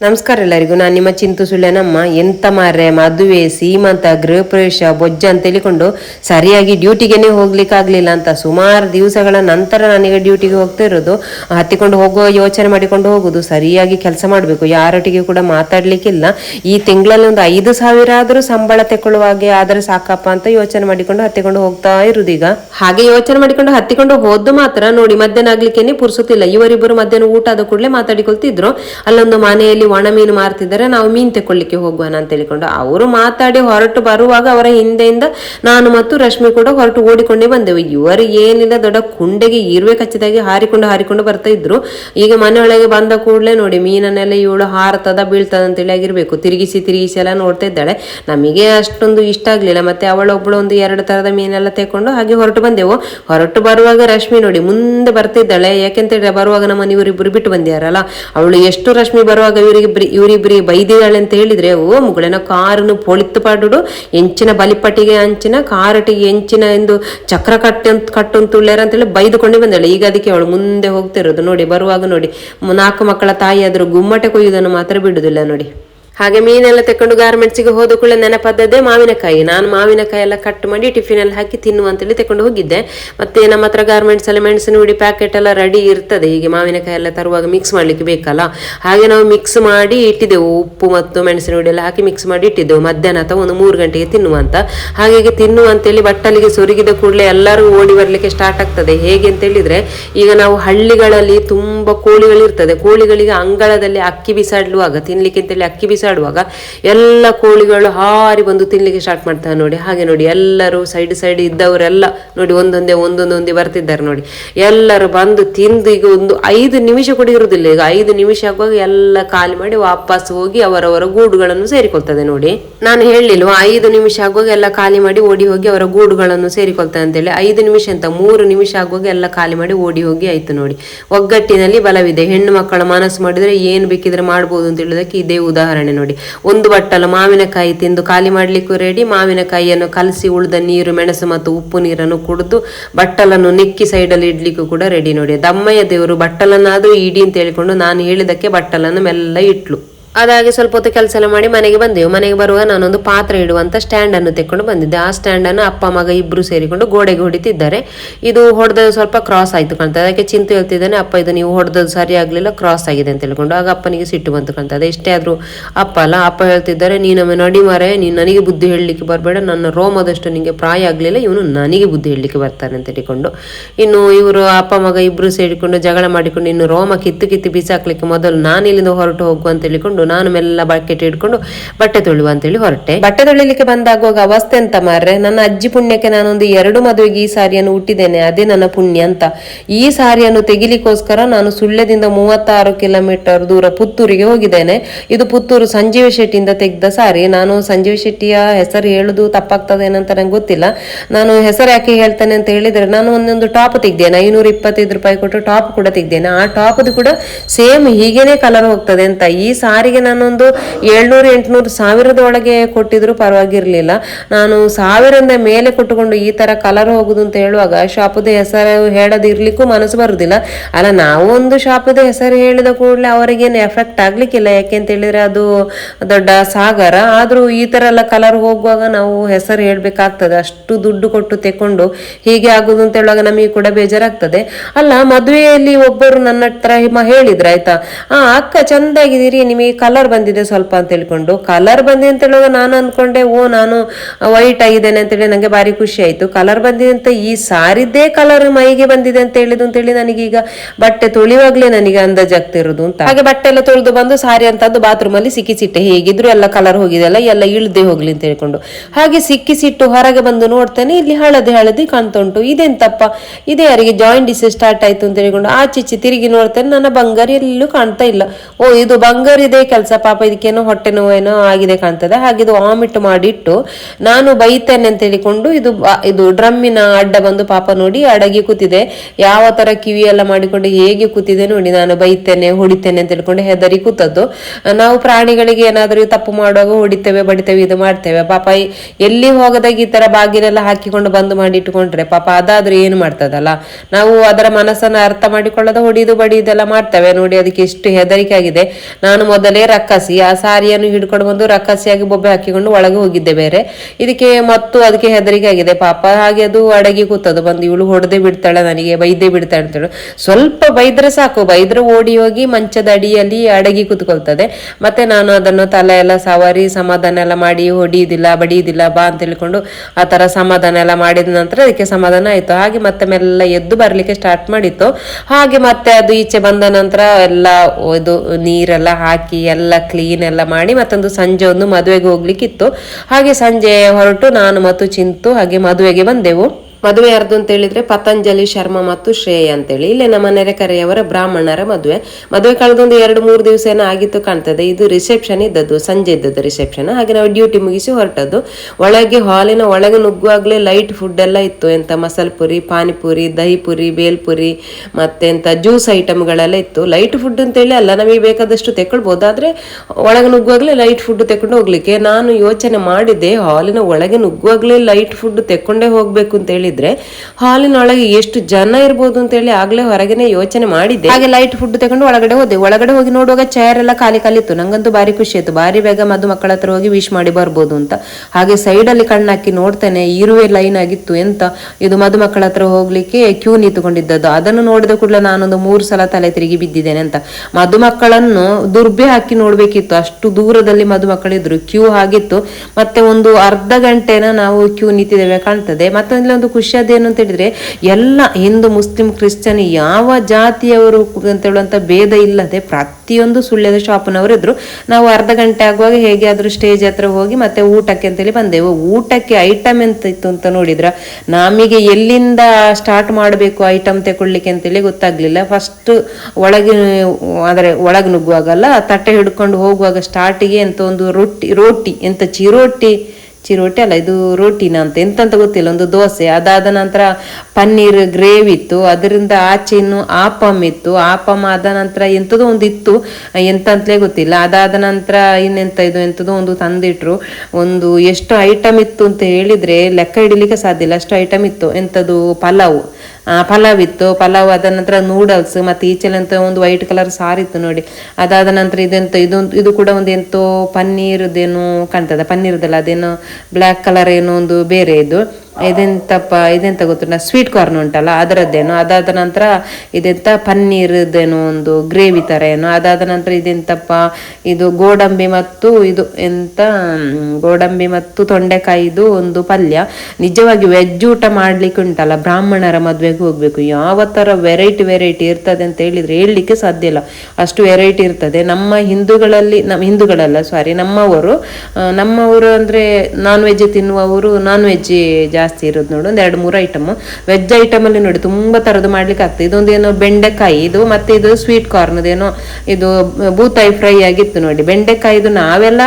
ನಮಸ್ಕಾರ ಎಲ್ಲರಿಗೂ. ನಾನು ನಿಮ್ಮ ಚಿಂತು ಸುಳ್ಳೆನಮ್ಮ. ಎಂತ ಮಾರ್ರೆ, ಮದುವೆ, ಸೀಮಂತ ಗೃಹ ಪ್ರವೇಶ ಬೊಜ್ಜ ಅಂತ ಹೇಳಿಕೊಂಡು ಸರಿಯಾಗಿ ಡ್ಯೂಟಿಗೆನೆ ಹೋಗ್ಲಿಕ್ಕಾಗ್ಲಿಲ್ಲ ಅಂತ ಸುಮಾರು ದಿವಸಗಳ ನಂತರ ನನಗೆ ಡ್ಯೂಟಿಗೆ ಹೋಗ್ತಾ ಇರೋದು. ಹತ್ತಿಕೊಂಡು ಹೋಗುವ ಯೋಚನೆ ಮಾಡಿಕೊಂಡು ಹೋಗುದು. ಸರಿಯಾಗಿ ಕೆಲಸ ಮಾಡಬೇಕು. ಯಾರೊಟ್ಟಿಗೆ ಕೂಡ ಮಾತಾಡ್ಲಿಕ್ಕಿಲ್ಲ. ಈ ತಿಂಗಳಲ್ಲಿ ಒಂದು ಐದು ಸಾವಿರ ಆದ್ರೂ ಸಂಬಳ ಹಾಗೆ ಆದ್ರೆ ಸಾಕಪ್ಪ ಅಂತ ಯೋಚನೆ ಮಾಡಿಕೊಂಡು ಹತ್ತಿಕೊಂಡು ಹೋಗ್ತಾ ಇರುದು ಈಗ. ಹಾಗೆ ಯೋಚನೆ ಮಾಡಿಕೊಂಡು ಹತ್ತಿಕೊಂಡು ಹೋದ್ದು ಮಾತ್ರ ನೋಡಿ ಮಧ್ಯಾಹ್ನ ಆಗ್ಲಿಕ್ಕೇನೆ ಪುರ್ಸುತ್ತಿಲ್ಲ. ಇವರಿಬ್ಬರು ಮಧ್ಯಾಹ್ನ ಊಟ ಆದ ಕೂಡಲೇ ಮಾತಾಡಿಕೊಳ್ತಿದ್ರು. ಅಲ್ಲೊಂದು ಮನೆಯಲ್ಲಿ ಒಣ ಮೀನು ಮಾರ್ತಿದ್ದಾರೆ, ನಾವು ಮೀನು ತೆಕೊಳ್ಳಿಕ್ಕೆ ಹೋಗುವನ ಅಂತ ಹೇಳಿಕೊಂಡು ಅವರು ಮಾತಾಡಿ ಹೊರಟು ಬರುವಾಗ ಅವರ ಹಿಂದೆಯಿಂದ ನಾನು ಮತ್ತು ರಶ್ಮಿ ಕೂಡ ಹೊರಟು ಓಡಿಕೊಂಡೇ ಬಂದೆವು. ಇವರು ಏನಿಲ್ಲ, ದೊಡ್ಡ ಕುಂಡೆಗೆ ಇರುವೆ ಕಚ್ಚಿದಾಗಿ ಹಾರಿಕೊಂಡು ಹಾರಿಕೊಂಡು ಬರ್ತಾ ಇದ್ರು. ಈಗ ಮನೆಯೊಳಗೆ ಬಂದ ಕೂಡಲೇ ನೋಡಿ, ಮೀನನ್ನೆಲ್ಲ ಇವಳು ಹಾರ್ತದ, ಬೀಳ್ತದ ಅಂತೇಳಿ ಆಗಿರ್ಬೇಕು. ತಿರುಗಿಸಿ ತಿರುಗಿಸಿ ಎಲ್ಲ ನೋಡ್ತಾ ಇದ್ದಾಳೆ. ನಮಗೆ ಅಷ್ಟೊಂದು ಇಷ್ಟ ಆಗ್ಲಿಲ್ಲ. ಮತ್ತೆ ಅವಳೊಬ್ಬಳು ಒಂದು ಎರಡು ತರದ ಮೀನೆಲ್ಲ ತೆಕೊಂಡು ಹಾಗೆ ಹೊರಟು ಬಂದೆವು. ಹೊರಟು ಬರುವಾಗ ರಶ್ಮಿ ನೋಡಿ, ಮುಂದೆ ಬರ್ತಿದ್ದಾಳೆ. ಯಾಕೆಂತ ಹೇಳಿದ್ರೆ, ಬರುವಾಗ ನಮ್ಮ ಇವರಿಬ್ಬರು ಬಿಟ್ಟು ಬಂದ್ಯಾರಲ್ಲ ಅವಳು ಎಷ್ಟು ರಶ್ಮಿ ಬರುವಾಗ ಇವರಿಗಿಬ್ರಿ ಇವರಿಬ್ಬರಿಗೆ ಬೈದಿದ್ದಾಳೆ ಅಂತ ಹೇಳಿದ್ರೆ, ಓ, ಮುಗಳನ ಕಾರನ್ನು ಪೊಳಿತ್ತು ಪಾಡುಡು ಎಂಚಿನ ಬಲಿಪಟ್ಟಿಗೆ ಅಂಚಿನ, ಕಾರಟಿಗೆ ಎಂಚಿನ ಎಂದು ಚಕ್ರ ಕಟ್ಟ ಅಂತ ಹೇಳಿ ಬೈದುಕೊಂಡೇ ಬಂದಾಳೆ. ಈಗ ಅದಕ್ಕೆ ಅವಳು ಮುಂದೆ ಹೋಗ್ತಿರೋದು. ನೋಡಿ, ಬರುವಾಗ ನೋಡಿ, ನಾಲ್ಕು ಮಕ್ಕಳ ತಾಯಿ ಆದರೂ ಗುಮ್ಮಟೆ ಕೊಯ್ಯುವುದನ್ನು ಮಾತ್ರ ಬಿಡುದಿಲ್ಲ ನೋಡಿ. ಹಾಗೆ ಮೀನೆಲ್ಲ ತಕೊಂಡು ಗಾರ್ಮೆಂಟ್ಸ್ಗೆ ಹೋದ ಕೂಡ ನೆನಪದ್ದದ್ದೇ ಮಾವಿನಕಾಯಿ. ನಾನು ಮಾವಿನಕಾಯಿ ಎಲ್ಲ ಕಟ್ ಮಾಡಿ ಟಿಫಿನಲ್ಲಿ ಹಾಕಿ ತಿನ್ನುವ ಅಂತೇಳಿ ತಕೊಂಡು ಹೋಗಿದ್ದೆ. ಮತ್ತೆ ನಮ್ಮ ಹತ್ರ ಗಾರ್ಮೆಂಟ್ಸ್ ಅಲ್ಲಿ ಮೆಣಸಿನ ಹುಡಿ ಪ್ಯಾಕೆಟ್ ಎಲ್ಲ ರೆಡಿ ಇರ್ತದೆ. ಹೀಗೆ ಮಾವಿನಕಾಯಿ ಎಲ್ಲ ತರುವಾಗ ಮಿಕ್ಸ್ ಮಾಡ್ಲಿಕ್ಕೆ ಬೇಕಲ್ಲ? ಹಾಗೆ ನಾವು ಮಿಕ್ಸ್ ಮಾಡಿ ಇಟ್ಟಿದ್ದೆವು. ಉಪ್ಪು ಮತ್ತು ಮೆಣಸಿನ ಹುಡಿ ಎಲ್ಲ ಹಾಕಿ ಮಿಕ್ಸ್ ಮಾಡಿ ಇಟ್ಟಿದ್ದೆವು. ಮಧ್ಯಾಹ್ನ ಅಥವಾ ಒಂದು ಮೂರು ಗಂಟೆಗೆ ತಿನ್ನುವ ಅಂತ. ಹಾಗೆ ತಿನ್ನುವ ಅಂತೇಳಿ ಬಟ್ಟಲಿಗೆ ಸೊರಗಿದ ಕೂಡಲೇ ಎಲ್ಲರೂ ಓಡಿ ಬರ್ಲಿಕ್ಕೆ ಸ್ಟಾರ್ಟ್ ಆಗ್ತದೆ. ಹೇಗೆ ಅಂತ ಹೇಳಿದ್ರೆ ಈಗ ನಾವು ಹಳ್ಳಿಗಳಲ್ಲಿ ತುಂಬಾ ಕೋಳಿಗಳಿರ್ತದೆ. ಕೋಳಿಗಳಿಗೆ ಅಂಗಳದಲ್ಲಿ ಅಕ್ಕಿ ಬಿಸಾಡುವಾಗ ತಿನ್ಲಿಕ್ಕೆ ಅಂತೇಳಿ ಅಕ್ಕಿ ಬಿಸಾಡುವಾಗ ಎಲ್ಲ ಕೋಳಿಗಳು ಹಾರಿ ಬಂದು ತಿನ್ಲಿಕ್ಕೆ ಸ್ಟಾರ್ಟ್ ಮಾಡ್ತಾರೆ ನೋಡಿ. ಹಾಗೆ ನೋಡಿ, ಎಲ್ಲರೂ ಸೈಡ್ ಸೈಡ್ ಇದ್ದವರೆಲ್ಲ ನೋಡಿ, ಒಂದೊಂದೇ ಒಂದೊಂದೊಂದೇ ಬರ್ತಿದ್ದಾರೆ ನೋಡಿ. ಎಲ್ಲರೂ ಬಂದು ತಿಂದು ಈಗ ಒಂದು ಐದು ನಿಮಿಷ ಕೂಡ ಇರುವುದಿಲ್ಲ ಈಗ ಐದು ನಿಮಿಷ ಆಗುವಾಗ ಎಲ್ಲ ಖಾಲಿ ಮಾಡಿ ವಾಪಸ್ ಹೋಗಿ ಅವರವರ ಗೂಡುಗಳನ್ನು ಸೇರಿಕೊಳ್ತದೆ ನೋಡಿ. ನಾನು ಹೇಳಿಲ್ವಾ, ಐದು ನಿಮಿಷ ಆಗುವಾಗ ಎಲ್ಲ ಖಾಲಿ ಮಾಡಿ ಓಡಿ ಹೋಗಿ ಅವರ ಗೂಡುಗಳನ್ನು ಸೇರಿಕೊಳ್ತದೆ ಅಂತೇಳಿ. ಐದು ನಿಮಿಷ ಅಂತ ಮೂರು ನಿಮಿಷ ಆಗುವಾಗ ಎಲ್ಲ ಖಾಲಿ ಮಾಡಿ ಓಡಿ ಹೋಗಿ ಆಯ್ತು ನೋಡಿ. ಒಗ್ಗಟ್ಟಿನಲ್ಲಿ ಬಲವಿದೆ. ಹೆಣ್ಣು ಮಕ್ಕಳ ಮನಸ್ಸು ಮಾಡಿದ್ರೆ ಏನು ಬೇಕಿದ್ರೆ ಮಾಡ್ಬೋದು ಅಂತ ಹೇಳೋದಕ್ಕೆ ಇದೇ ಉದಾಹರಣೆ ನೋಡಿ. ಒಂದು ಬಟ್ಟಲು ಮಾವಿನಕಾಯಿ ತಿಂದು ಖಾಲಿ ಮಾಡಲಿಕ್ಕೂ ರೆಡಿ ಮಾವಿನಕಾಯಿಯನ್ನು ಕಲಸಿ ಉಳಿದ ನೀರು, ಮೆಣಸು ಮತ್ತು ಉಪ್ಪು ನೀರನ್ನು ಕುಡಿದು ಬಟ್ಟಲನ್ನು ನೆಕ್ಕಿ ಸೈಡಲ್ಲಿ ಇಡ್ಲಿಕ್ಕೂ ಕೂಡ ರೆಡಿ ನೋಡಿ. ದಮ್ಮಯ್ಯ ದೇವರು ಬಟ್ಟಲನ್ನಾದರೂ ಇಡಿ ಅಂತ ಹೇಳಿಕೊಂಡು ನಾನು ಹೇಳಿದಕ್ಕೆ ಬಟ್ಟಲನ್ನು ಮೆಲ್ಲ ಇಟ್ಲು. ಅದಾಗಿ ಸ್ವಲ್ಪ ಹೊತ್ತು ಕೆಲಸ ಎಲ್ಲ ಮಾಡಿ ಮನೆಗೆ ಬಂದೆವು. ಮನೆಗೆ ಬರುವಾಗ ನಾನೊಂದು ಪಾತ್ರೆ ಇಡುವಂತ ಸ್ಟ್ಯಾಂಡ್ ಅನ್ನು ತೆಕೊಂಡು ಬಂದಿದ್ದೆ. ಆ ಸ್ಟ್ಯಾಂಡ್ ಅನ್ನು ಅಪ್ಪ, ಮಗ ಇಬ್ರು ಸೇರಿಕೊಂಡು ಗೋಡೆಗೆ ಹೊಡಿತಿದ್ದಾರೆ. ಇದು ಹೊಡೆದ ಸ್ವಲ್ಪ ಕ್ರಾಸ್ ಆಯ್ತು ಕಾಣ್ತದೆ. ಅದಕ್ಕೆ ಚಿಂತೆ ಹೇಳ್ತಿದ್ದಾನೆ, ಅಪ್ಪ, ಇದು ನೀವು ಹೊಡೆದ ಸರಿ ಆಗಲಿಲ್ಲ ಕ್ರಾಸ್ ಆಗಿದೆ ಅಂತ ಹೇಳ್ಕೊಂಡು. ಆಗ ಅಪ್ಪನಿಗೆ ಸಿಟ್ಟು ಬಂತು ಕಾಣ್ತದೆ. ಇಷ್ಟೇ ಆದರೂ ಅಪ್ಪ ಅಲ್ಲ, ಅಪ್ಪ ಹೇಳ್ತಿದ್ದಾರೆ, ನೀನು ನಡಿ ಮಾರೆ ನೀನು ನನಗೆ ಬುದ್ಧಿ ಹೇಳಲಿಕ್ಕೆ ಬರಬೇಡ. ನನ್ನ ರೋಮದಷ್ಟು ನಿಮಗೆ ಪ್ರಾಯ ಆಗಲಿಲ್ಲ, ಇವನು ನನಗೆ ಬುದ್ಧಿ ಹೇಳಲಿಕ್ಕೆ ಬರ್ತಾನೆ ಅಂತ ಹೇಳಿಕೊಂಡು. ಇನ್ನು ಇವರು ಅಪ್ಪ, ಮಗ ಇಬ್ರು ಸೇರಿಕೊಂಡು ಜಗಳ ಮಾಡಿಕೊಂಡು ಇನ್ನು ರೋಮ ಕಿತ್ತು ಕಿತ್ತು ಬಿಸಾಕ್ಲಿಕ್ಕೆ ಮೊದಲು ನಾನು ಇಲ್ಲಿಂದ ಹೊರಟು ಹೋಗು ಅಂತ ಹೇಳಿಕೊಂಡು ನಾನು ಮೆಲ್ಲ ಬಕೆಟ್ ಹಿಡ್ಕೊಂಡು ಬಟ್ಟೆ ತೊಳುವ ಅಂತೇಳಿ ಹೊರಟೆ. ಬಟ್ಟೆ ತೊಳಿಲಿಕ್ಕೆ ಬಂದಾಗುವಾಗ ಅವಸ್ಥೆ ಅಂತ ಮಾರ್ರೆ? ನನ್ನ ಅಜ್ಜಿ ಪುಣ್ಯಕ್ಕೆ ನಾನೊಂದು ಎರಡು ಮದುವೆಗೆ ಈ ಸಾರಿಯನ್ನು ಹುಟ್ಟಿದ್ದೇನೆ ಅದೇ ನನ್ನ ಪುಣ್ಯ ಅಂತ. ಈ ಸಾರಿಯನ್ನು ತೆಗಿಲಿಕ್ಕೋಸ್ಕರ ನಾನು ಸುಳ್ಯದಿಂದ ಮೂವತ್ತಾರು ಕಿಲೋಮೀಟರ್ ದೂರ ಪುತ್ತೂರಿಗೆ ಹೋಗಿದ್ದೇನೆ. ಇದು ಪುತ್ತೂರು ಸಂಜೀವ ಶೆಟ್ಟಿಯಿಂದ ತೆಗೆದ ಸಾರಿ. ನಾನು ಸಂಜೀವ ಶೆಟ್ಟಿಯ ಹೆಸರು ಹೇಳುದು ತಪ್ಪಾಗ್ತದೇನಂತ ನಂಗೆ ಗೊತ್ತಿಲ್ಲ. ನಾನು ಹೆಸರು ಯಾಕೆ ಹೇಳ್ತೇನೆ ಅಂತ ಹೇಳಿದ್ರೆ ನಾನು ಒಂದೊಂದು ಟಾಪ್ ತೆಗ್ದೇನೆ. ಐನೂರ ಇಪ್ಪತ್ತೈದು ರೂಪಾಯಿ ಕೊಟ್ಟು ಟಾಪ್ ಕೂಡ ತೆಗ್ದೇನೆ. ಆ ಟಾಪ್ ಕೂಡ ಸೇಮ್ ಹೀಗೇನೆ ಕಲರ್ ಹೋಗ್ತದೆ ಅಂತ. ಈ ಸಾರಿಗೆ ನಾನೊಂದು ಏಳ್ನೂರು, ಎಂಟುನೂರು ಸಾವಿರದ ಒಳಗೆ ಕೊಟ್ಟಿದ್ರು ಪರವಾಗಿರ್ಲಿಲ್ಲ. ನಾನು ಸಾವಿರದ ಮೇಲೆ ಕೊಟ್ಟುಕೊಂಡು ಈ ತರ ಕಲರ್ ಹೋಗುದು ಅಂತ ಹೇಳುವಾಗ ಶಾಪದ ಹೆಸರು ಹೇಳದಿರ್ಲಿಕ್ಕೂ ಮನಸ್ಸು ಬರುದಿಲ್ಲ. ಅಲ್ಲ, ನಾವು ಒಂದು ಶಾಪದ ಹೆಸರು ಹೇಳಿದ ಕೂಡಲೇ ಅವರಿಗೇನು ಎಫೆಕ್ಟ್ ಆಗ್ಲಿಕ್ಕಿಲ್ಲ. ಯಾಕೆ ಅಂತ ಅದು ದೊಡ್ಡ ಸಾಗರ. ಆದ್ರೂ ಈ ತರ ಎಲ್ಲ ಕಲರ್ ಹೋಗುವಾಗ ನಾವು ಹೆಸರು ಹೇಳ್ಬೇಕಾಗ್ತದೆ. ಅಷ್ಟು ದುಡ್ಡು ಕೊಟ್ಟು ತೆಕೊಂಡು ಹೀಗೆ ಆಗುದು ಅಂತ ಹೇಳುವಾಗ ನಮಗೆ ಕೂಡ ಬೇಜಾರಾಗ್ತದೆ. ಅಲ್ಲ, ಮದುವೆಯಲ್ಲಿ ಒಬ್ಬರು ನನ್ನ ಹತ್ರ ಹೇಳಿದ್ರು, ಆಯ್ತಾ? ಆ, ಅಕ್ಕ ಚಂದಾಗಿದ್ದೀರಿ. ನಿಮಗೆ ಕಲರ್ ಬಂದಿದೆ ಸ್ವಲ್ಪ ಅಂತ ಹೇಳ್ಕೊಂಡು ಕಲರ್ ಬಂದಿದೆ ಅಂತ ಹೇಳುವಾಗ ನಾನು ಅಂದ್ಕೊಂಡೆ ಓ, ನಾನು ವೈಟ್ ಆಗಿದ್ದೇನೆ ಅಂತೇಳಿ ನಂಗೆ ಭಾರಿ ಖುಷಿ ಆಯ್ತು. ಕಲರ್ ಬಂದಿದೆ ಅಂತ ಈ ಸಾರಿದ್ದೇ ಕಲರ್ ಮೈಗೆ ಬಂದಿದೆ ಅಂತ ಹೇಳಿದು ಅಂತೇಳಿ ನನಗೀಗ ಬಟ್ಟೆ ತೊಳಿವಾಗ್ಲೇ ನನಗೆ ಅಂದಾಜಾಗ್ತಿರೋದು ಅಂತ. ಹಾಗೆ ಬಟ್ಟೆ ಎಲ್ಲ ತೊಳೆದು ಬಂದು ಸಾರಿ ಅಂತಂದು ಬಾತ್ರೂಮ್ ಅಲ್ಲಿ ಸಿಕ್ಕಿಸಿಟ್ಟೆ. ಹೇಗಿದ್ರು ಎಲ್ಲ ಕಲರ್ ಹೋಗಿದೆಲ್ಲ ಎಲ್ಲ ಇಳ್ದೆ ಹೋಗ್ಲಿ ಅಂತ ಹೇಳ್ಕೊಂಡು. ಹಾಗೆ ಸಿಕ್ಕಿಸಿಟ್ಟು ಹೊರಗೆ ಬಂದು ನೋಡ್ತೇನೆ, ಇಲ್ಲಿ ಹಳದಿ ಹಳದಿ ಕಾಣ್ತಾ ಉಂಟು ಇದೆಂತಪ್ಪ? ಇದೇ ಯಾರಿಗೆ ಜಾಯಿಂಡಿಸ್ ಸ್ಟಾರ್ಟ್ ಆಯ್ತು ಅಂತ ಹೇಳ್ಕೊಂಡು ಆಚೀಚೆ ತಿರುಗಿ ನೋಡ್ತೇನೆ, ನನ್ನ ಬಂಗಾರ ಎಲ್ಲೂ ಕಾಣ್ತಾ ಇಲ್ಲ. ಓ, ಇದು ಬಂಗಾರ ಇದೆ ಕೆಲಸ, ಪಾಪ ಇದಕ್ಕೇನೋ ಹೊಟ್ಟೆ ನೋವೇನೋ ಆಗಿದೆ ಕಾಣ್ತದೆ. ಹಾಗೆ ಇದು ವಾಮಿಟ್ ಮಾಡಿಟ್ಟು ನಾನು ಬೈತೇನೆ ಅಂತ ಹೇಳಿಕೊಂಡು ಇದು ಇದು ಡ್ರಮ್ಮಿನ ಅಡ್ಡ ಬಂದು ಪಾಪ ನೋಡಿ ಅಡಗಿ ಕೂತಿದೆ. ಯಾವ ತರ ಕಿವಿ ಎಲ್ಲ ಮಾಡಿಕೊಂಡು ಹೇಗೆ ಕೂತಿದೆ ನೋಡಿ ನಾನು ಬೈತೇನೆ, ಹೊಡಿತೇನೆ ಅಂತ ಹೇಳ್ಕೊಂಡು ಹೆದರಿ ಕೂತದ್ದು. ನಾವು ಪ್ರಾಣಿಗಳಿಗೆ ಏನಾದರೂ ತಪ್ಪು ಮಾಡುವಾಗ ಹೊಡಿತೇವೆ, ಬಡಿತೇವೆ, ಇದು ಮಾಡ್ತೇವೆ. ಪಾಪ ಎಲ್ಲಿ ಹೋಗದಾಗ ಈ ತರ ಬಾಗಿಲೆಲ್ಲ ಹಾಕಿಕೊಂಡು ಬಂದು ಮಾಡಿ ಇಟ್ಕೊಂಡ್ರೆ ಪಾಪ ಅದಾದ್ರೂ ಏನು ಮಾಡ್ತದಲ್ಲ. ನಾವು ಅದರ ಮನಸ್ಸನ್ನ ಅರ್ಥ ಮಾಡಿಕೊಳ್ಳದ, ಹೊಡಿದು ಬಡಿದೆಲ್ಲ ಮಾಡ್ತೇವೆ. ನೋಡಿ ಅದಕ್ಕೆ ಎಷ್ಟು ಹೆದರಿಕೆ ಆಗಿದೆ. ನಾನು ಮೊದಲೇ ಮೊದಲೇ ರಕ್ಕಸಿ, ಆ ಸಾರಿಯನ್ನು ಹಿಡ್ಕೊಂಡು ಬಂದು ರಕ್ಕಸಿಯಾಗಿ ಬೊಬ್ಬೆ ಹಾಕಿಕೊಂಡು ಒಳಗೆ ಹೋಗಿದ್ದೆ ಬೇರೆ. ಇದಕ್ಕೆ ಮತ್ತು ಅದಕ್ಕೆ ಹೆದರಿಕೆ ಆಗಿದೆ. ಪಾಪ ಹಾಗೆ ಅದು ಅಡಗಿ ಕೂತದು ಬಂದು ಇವಳು ಹೊಡೆದೇ ಬಿಡ್ತಾಳೆ ನನಗೆ, ಬೈದೇ ಬಿಡ್ತಾಳೆ ಅಂತೇಳು ಸ್ವಲ್ಪ ಬೈದ್ರೆ ಸಾಕು. ಬೈದ್ರೆ ಓಡಿ ಹೋಗಿ ಮಂಚದ ಅಡಿಯಲ್ಲಿ ಅಡಗಿ ಕೂತ್ಕೊಳ್ತದೆ. ಮತ್ತೆ ನಾನು ಅದನ್ನು ತಲೆ ಎಲ್ಲ ಸವಾರಿ, ಸಮಾಧಾನ ಎಲ್ಲ ಮಾಡಿ, ಹೊಡಿಯುದಿಲ್ಲ, ಬಡಿಯುದಿಲ್ಲ, ಬಾ ಅಂತ ಹೇಳ್ಕೊಂಡು ಆ ತರ ಸಮಾಧಾನ ಎಲ್ಲ ಮಾಡಿದ ನಂತರ ಅದಕ್ಕೆ ಸಮಾಧಾನ ಆಯ್ತು. ಹಾಗೆ ಮತ್ತೆ ಮೆಲ್ಲ ಎದ್ದು ಬರ್ಲಿಕ್ಕೆ ಸ್ಟಾರ್ಟ್ ಮಾಡಿತ್ತು. ಹಾಗೆ ಮತ್ತೆ ಅದು ಈಚೆ ಬಂದ ನಂತರ ಎಲ್ಲ ಇದು ನೀರೆಲ್ಲ ಹಾಕಿ ಎಲ್ಲ ಕ್ಲೀನ್ ಎಲ್ಲ ಮಾಡಿ ಮತ್ತೊಂದು ಸಂಜೆ ಒಂದು ಮದುವೆಗೆ ಹೋಗ್ಲಿಕ್ಕಿತ್ತು. ಹಾಗೆ ಸಂಜೆ ಹೊರಟು ನಾನು ಮತ್ತು ಚಿಂತು ಹಾಗೆ ಮದುವೆಗೆ ಬಂದೆವು. ಮದುವೆ ಯಾರ್ದು ಅಂತ ಹೇಳಿದ್ರೆ ಪತಂಜಲಿ, ಶರ್ಮಾ ಮತ್ತು ಶ್ರೇಯ ಅಂತೇಳಿ. ಇಲ್ಲೇ ನಮ್ಮ ನೆರೆಕರೆಯವರ ಬ್ರಾಹ್ಮಣರ ಮದುವೆ. ಮದುವೆ ಕಳೆದೊಂದು ಎರಡು, ಮೂರು ದಿವಸ ಏನೋ ಆಗಿತ್ತು ಕಾಣ್ತದೆ. ಇದು ರಿಸೆಪ್ಷನ್ ಇದ್ದದ್ದು, ಸಂಜೆ ಇದ್ದದ್ದು ರಿಸೆಪ್ಷನ್ ಹಾಗೆ ನಾವು ಡ್ಯೂಟಿ ಮುಗಿಸಿ ಹೊರಟದ್ದು. ಒಳಗೆ ಹಾಲಿನ ಒಳಗೆ ನುಗ್ಗುವಾಗಲೇ ಲೈಟ್ ಫುಡ್ ಎಲ್ಲ ಇತ್ತು. ಎಂತ ಮಸಾಲ ಪುರಿ, ಪಾನಿಪುರಿ, ದಹಿ ಪುರಿ ಬೇಲ್ಪುರಿ ಮತ್ತೆ ಎಂತ ಜ್ಯೂಸ್ ಐಟಮ್ಗಳೆಲ್ಲ ಇತ್ತು. ಲೈಟ್ ಫುಡ್ ಅಂತೇಳಿ ಅಲ್ಲ, ನಮಗೆ ಬೇಕಾದಷ್ಟು ತೆಕ್ಕೊಳ್ಬಹುದು ಆದ್ರೆ ಒಳಗೆ ನುಗ್ಗುವಾಗಲೇ ಲೈಟ್ ಫುಡ್ ತೆಕೊಂಡು ಹೋಗ್ಲಿಕ್ಕೆ ನಾನು ಯೋಚನೆ ಮಾಡಿದೆ ಹಾಲಿನ ಒಳಗೆ ನುಗ್ಗುವಾಗಲೇ ಲೈಟ್ ಫುಡ್ ತೆಕೊಂಡೇ ಹೋಗ್ಬೇಕು ಅಂತ ಹಾಲಿನೊಳಗೆ ಎಷ್ಟು ಜನ ಇರ್ಬೋದು ಅಂತ ಹೇಳಿ ಆಗ್ಲೇ ಹೊರಗನೆ ಯೋಚನೆ ಮಾಡಿದ್ದೆ. ಹಾಗೆ ಲೈಟ್ ಫುಡ್ ತಗೊಂಡು ಒಳಗಡೆ ಹೋದೆ. ಒಳಗಡೆ ಹೋಗಿ ನೋಡುವಾಗ ಚೇರ್ ಎಲ್ಲ ಖಾಲಿ ಖಾಲಿ ಇತ್ತು. ನಂಗಂತೂ ಬಾರಿ ಖುಷಿ ಆಯ್ತು. ಬಾರಿ ಬೇಗ ಮದು ಮಕ್ಕಳ ಹತ್ರ ಹೋಗಿ ವಿಶ್ ಮಾಡಿ ಬರ್ಬೋದು ಅಂತ. ಹಾಗೆ ಸೈಡ್ ಅಲ್ಲಿ ಕಣ್ಣಾಕಿ ನೋಡ್ತೇನೆ, ಇರುವೆ ಲೈನ್ ಆಗಿತ್ತು ಎಂತ. ಇದು ಮದು ಮಕ್ಕಳ ಹತ್ರ ಹೋಗ್ಲಿಕ್ಕೆ ಕ್ಯೂ ನಿಂತುಕೊಂಡಿದ್ದದ್ದು. ಅದನ್ನು ನೋಡಿದ ಕೂಡಲೇ ನಾನೊಂದು ಮೂರು ಸಲ ತಲೆ ತಿರುಗಿ ಬಿದ್ದಿದ್ದೇನೆ ಅಂತ. ಮದುಮಕ್ಕಳನ್ನು ದುರ್ಬೆ ಹಾಕಿ ನೋಡ್ಬೇಕಿತ್ತು. ಅಷ್ಟು ದೂರದಲ್ಲಿ ಮದುಮಕ್ಕಳಿದ್ರು ಕ್ಯೂ ಆಗಿತ್ತು ಮತ್ತೆ ಒಂದು ಅರ್ಧ ಗಂಟೆನ ನಾವು ಕ್ಯೂ ನಿಂತಿದ್ದೇವೆ ಕಾಣ್ತದೆ. ಮತ್ತೆ ಒಂದು ಖುಷಿಯಾದೇನು ಅಂತ ಹೇಳಿದ್ರೆ, ಎಲ್ಲ ಹಿಂದೂ, ಮುಸ್ಲಿಂ, ಕ್ರಿಶ್ಚಿಯನ್ ಯಾವ ಜಾತಿಯವರು ಅಂತ ಹೇಳುವಂತ ಭೇದ ಇಲ್ಲದೆ ಪ್ರತಿಯೊಂದು ಸುಳ್ಳ್ಯದ ಶಾಪ್ನವರು ಇದ್ರು. ನಾವು ಅರ್ಧ ಗಂಟೆ ಆಗುವಾಗ ಹೇಗೆ ಆದ್ರೂ ಸ್ಟೇಜ್ ಹತ್ರ ಹೋಗಿ ಮತ್ತೆ ಊಟಕ್ಕೆ ಅಂತೇಳಿ ಬಂದೆವು. ಊಟಕ್ಕೆ ಐಟಮ್ ಎಂತ ಇತ್ತು ಅಂತ ನೋಡಿದ್ರ, ನಮಗೆ ಎಲ್ಲಿಂದ ಸ್ಟಾರ್ಟ್ ಮಾಡಬೇಕು ಐಟಮ್ ತಗೊಳ್ಳಿಕ್ಕೆ ಅಂತೇಳಿ ಗೊತ್ತಾಗ್ಲಿಲ್ಲ. ಫಸ್ಟ್ ಒಳಗೆ, ಆದರೆ ಒಳಗೆ ನುಗ್ಗುವಾಗಲ್ಲ, ತಟ್ಟೆ ಹಿಡ್ಕೊಂಡು ಹೋಗುವಾಗ ಸ್ಟಾರ್ಟಿಗೆ ಎಂತ ಒಂದು ರೊಟ್ಟಿ, ರೋಟಿ, ಎಂತ ಚಿರೋಟಿ ಚಿರೋಟಿ ಅಲ್ಲ, ಇದು ರೋಟಿನ ಅಂತ. ಎಂತಂತ ಗೊತ್ತಿಲ್ಲ, ಒಂದು ದೋಸೆ. ಅದಾದ ನಂತರ ಪನ್ನೀರ್ ಗ್ರೇವಿ ಇತ್ತು. ಅದರಿಂದ ಆಚೆ ಇನ್ನು ಆಪಮ್ ಇತ್ತು. ಆಪಮ್ ಆದ ನಂತರ ಎಂಥದೋ ಒಂದು ಇತ್ತು. ಎಂತ ಅಂತಲೇ ಗೊತ್ತಿಲ್ಲ. ಅದಾದ ನಂತರ ಇನ್ನೆಂತ ಇದು ಎಂಥದೋ ಒಂದು ತಂದಿಟ್ರು. ಒಂದು ಎಷ್ಟು ಐಟಮ್ ಇತ್ತು ಅಂತ ಹೇಳಿದ್ರೆ ಲೆಕ್ಕ ಹಿಡಿಲಿಕ್ಕೆ ಸಾಧ್ಯ ಇಲ್ಲ. ಅಷ್ಟು ಐಟಮ್ ಇತ್ತು. ಎಂಥದ್ದು ಪಲಾವ್. ಪಲಾವ್ ಇತ್ತು. ಪಲಾವ್ ಆದ ನಂತರ ನೂಡಲ್ಸ್. ಮತ್ತೆ ಈಚೆಲಂತ ಒಂದು ವೈಟ್ ಕಲರ್ ಸಾರಿತ್ತು ನೋಡಿ. ಅದಾದ ನಂತರ ಇದೆಂತ, ಇದೊಂದು, ಇದು ಕೂಡ ಒಂದು ಎಂತೋ ಪನ್ನೀರ್ದೇನು ಕಾಣ್ತದೆ. ಪನ್ನೀರ್ದಲ್ಲ, ಅದೇನೋ ಬ್ಲ್ಯಾಕ್ ಕಲರ್ ಏನೋ ಒಂದು ಬೇರೆ ಇದು ಇದೆಂತಪ್ಪ ಇದೆಂತ ಗೊತ್ತುಂಟ? ಸ್ವೀಟ್ ಕಾರ್ನ್ ಉಂಟಲ್ಲ, ಅದರದ್ದೇನು? ಅದಾದ ನಂತರ ಇದೆಂತ? ಪನ್ನೀರ್ದೇನೋ ಒಂದು ಗ್ರೇವಿ ತರ ಏನೋ ಅದಾದ ನಂತರ ಇದೆಂತಪ್ಪ ಇದು ಗೋಡಂಬಿ ಮತ್ತು ಇದು ಎಂತ ಗೋಡಂಬಿ ಮತ್ತು ತೊಂಡೆಕಾಯಿದು ಒಂದು ಪಲ್ಯ. ನಿಜವಾಗಿ ವೆಜ್ ಊಟ ಮಾಡ್ಲಿಕ್ಕೆ ಉಂಟಲ್ಲ, ಬ್ರಾಹ್ಮಣರ ಮದುವೆಗೆ ಹೋಗ್ಬೇಕು. ಯಾವ ಥರ ವೆರೈಟಿ ವೆರೈಟಿ ಇರ್ತದೆ ಅಂತ ಹೇಳಿದ್ರೆ ಹೇಳಲಿಕ್ಕೆ ಸಾಧ್ಯ ಇಲ್ಲ. ಅಷ್ಟು ವೆರೈಟಿ ಇರ್ತದೆ. ನಮ್ಮ ಹಿಂದೂಗಳಲ್ಲಿ ನಮ್ಮ ಹಿಂದೂಗಳಲ್ಲ ಸಾರಿ ನಮ್ಮವರು ನಮ್ಮವರು ಅಂದ್ರೆ ನಾನ್ ವೆಜ್ ತಿನ್ನುವವರು ನಾನ್ ವೆಜ್ ಜಾಸ್ತಿ ಇರೋದು ನೋಡು. ಒಂದು ಎರಡು, ಮೂರು ಐಟಮ್ ವೆಜ್ ಐಟಮ್ ಅಲ್ಲಿ ನೋಡಿ ತುಂಬಾ ತರದ್ದು ಮಾಡ್ಲಿಕ್ಕೆ ಆಗ್ತದೆ. ಇದೊಂದು ಏನೋ ಬೆಂಡೆಕಾಯಿ, ಇದು ಮತ್ತೆ ಇದು ಸ್ವೀಟ್ ಕಾರ್ನ್ ಏನೋ ಇದು ಬೂತಾಯಿ ಫ್ರೈ ಆಗಿತ್ತು ನೋಡಿ. ಬೆಂಡೆಕಾಯಿದು ನಾವೆಲ್ಲ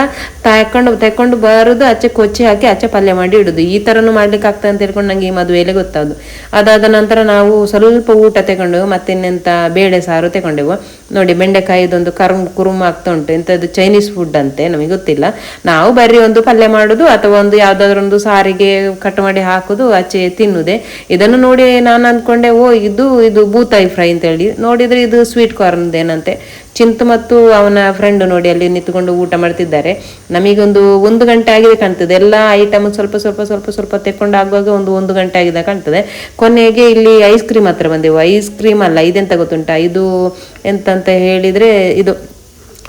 ತಕೊಂಡು ತಕೊಂಡು ಬರೋದು ಆಚೆ ಕೊಚ್ಚಿ ಹಾಕಿ ಆಚೆ ಪಲ್ಯ ಮಾಡಿ ಇಡುದು. ಈ ತರನು ಮಾಡ್ಲಿಕ್ಕೆ ಆಗ್ತದೆ ಅಂತ ಹೇಳ್ಕೊಂಡು ನಂಗೆ ಈ ಮದುವೆಯಲ್ಲಿ ಗೊತ್ತಾದ್ದು ಅದಾದ ನಂತರ ನಾವು ಸ್ವಲ್ಪ ಊಟ ತಗೊಂಡು ಮತ್ತೆ ಇನ್ನೆಂತ ಬೇಳೆ ಸಾರು ತಗೊಂಡೆವು. ನೋಡಿ ಬೆಂಡೆಕಾಯಿ ಇದೊಂದು ಕರ್ಮ್, ಕುರುಮ್ ಆಗ್ತಾ ಉಂಟು. ಎಂತದ್ದು ಚೈನೀಸ್ ಫುಡ್ ಅಂತೆ ನಮಗೆ ಗೊತ್ತಿಲ್ಲ. ನಾವು ಬರೀ ಒಂದು ಪಲ್ಯ ಮಾಡುದು ಅಥವಾ ಒಂದು ಯಾವುದಾದ್ರೊಂದು ಸಾರಿಗೆ ಕಟ್ ಮಾಡಿ ಹಾಕುದು, ಆಚೆ ತಿನ್ನುದೆ. ಇದನ್ನು ನೋಡಿ ನಾನು ಅನ್ಕೊಂಡೆ, ಓ, ಇದು ಇದು ಬೂತಾಯಿ ಫ್ರೈ ಅಂತ ಹೇಳಿ ನೋಡಿದ್ರೆ ಇದು ಸ್ವೀಟ್ ಕಾರ್ನ್ ಏನಂತೆ ಚಿಂತು ಮತ್ತು ಅವನ ಫ್ರೆಂಡ್ ನೋಡಿ ಅಲ್ಲಿ ನಿಂತುಕೊಂಡು ಊಟ ಮಾಡ್ತಿದ್ದಾರೆ. ನಮಗೊಂದು ಒಂದು ಗಂಟೆ ಆಗಿದೆ ಕಾಣ್ತದೆ. ಎಲ್ಲ ಐಟಮ್ ಸ್ವಲ್ಪ ಸ್ವಲ್ಪ ಸ್ವಲ್ಪ ಸ್ವಲ್ಪ ತೆಕೊಂಡು ಆಗುವಾಗ ಒಂದು ಒಂದು ಗಂಟೆ ಆಗಿದೆ ಕಾಣ್ತದೆ. ಕೊನೆಗೆ ಇಲ್ಲಿ ಐಸ್ ಕ್ರೀಮ್ ಹತ್ರ ಬಂದೆವು. ಐಸ್ ಕ್ರೀಮ್ ಅಲ್ಲ, ಇದೆಂತ ಗೊತ್ತುಂಟಾ? ಇದು ಎಂತಂತ ಹೇಳಿದ್ರೆ ಇದು.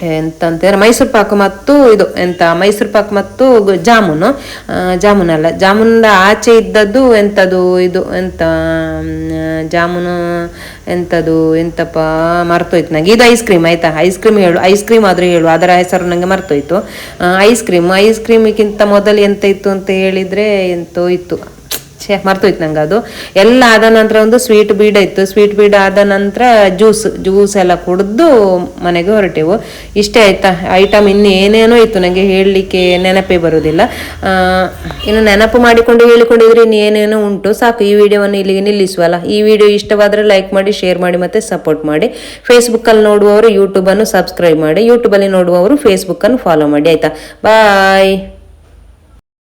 ಎಂತ ಅಂತಾರೆ ಮೈಸೂರು ಪಾಕು ಮತ್ತು ಇದು ಎಂತ ಮೈಸೂರು ಪಾಕ್ ಮತ್ತು ಜಾಮೂನು. ಆ, ಜಾಮೂನ್ ಅಲ್ಲ ಜಾಮೂನ್ ಆಚೆ ಇದ್ದದ್ದು ಎಂತದು ಇದು ಎಂತ ಜಾಮೂನು ಎಂತದು ಎಂತಪ್ಪ ಮರ್ತೋಯ್ತು ನಂಗೆ. ಇದು ಐಸ್ ಕ್ರೀಮ್ ಆಯ್ತಾ? ಐಸ್ ಕ್ರೀಮ್ ಹೇಳು ಐಸ್ ಕ್ರೀಮ್ ಆದ್ರೆ ಹೇಳು ಅದರ ಹೆಸರು ನನಗೆ ಮರ್ತೋಯ್ತು. ಐಸ್ ಕ್ರೀಮ್ ಐಸ್ ಕ್ರೀಮಿಗಿಂತ ಮೊದಲು ಎಂತ ಇತ್ತು ಅಂತ ಹೇಳಿದ್ರೆ ಎಂತೋ ಇತ್ತು ಛೇ ಮರ್ತೋಯ್ತು ನಂಗೆ ಅದು. ಎಲ್ಲ ಆದ ನಂತರ ಒಂದು ಸ್ವೀಟ್ ಬೀಡ ಇತ್ತು. ಸ್ವೀಟ್ ಬೀಡ ಆದ ನಂತರ ಜ್ಯೂಸ್ ಜ್ಯೂಸ್ ಎಲ್ಲ ಕುಡಿದು ಮನೆಗೆ ಹೊರಟೆವು. ಇಷ್ಟೇ ಆಯ್ತಾ ಐಟಮ್ ಇನ್ನು ಏನೇನೋ ಇತ್ತು ನನಗೆ ಹೇಳಲಿಕ್ಕೆ ನೆನಪೇ ಬರೋದಿಲ್ಲ. ಇನ್ನು ನೆನಪು ಮಾಡಿಕೊಂಡು ಹೇಳಿಕೊಂಡಿದ್ರೆ ಇನ್ನು ಏನೇನೋ ಉಂಟು. ಸಾಕು, ಈ ವಿಡಿಯೋವನ್ನು ಇಲ್ಲಿಗೆ ನಿಲ್ಲಿಸುವಲ್ಲ. ಈ ವಿಡಿಯೋ ಇಷ್ಟವಾದರೆ ಲೈಕ್ ಮಾಡಿ ಶೇರ್ ಮಾಡಿ ಮತ್ತೆ ಸಪೋರ್ಟ್ ಮಾಡಿ. ಫೇಸ್ಬುಕ್ಕಲ್ಲಿ ನೋಡುವವರು ಯೂಟ್ಯೂಬನ್ನು ಸಬ್ಸ್ಕ್ರೈಬ್ ಮಾಡಿ. ಯೂಟ್ಯೂಬಲ್ಲಿ ನೋಡುವವರು ಫೇಸ್ಬುಕ್ಕನ್ನು ಫಾಲೋ ಮಾಡಿ. ಆಯಿತಾ? ಬಾಯ್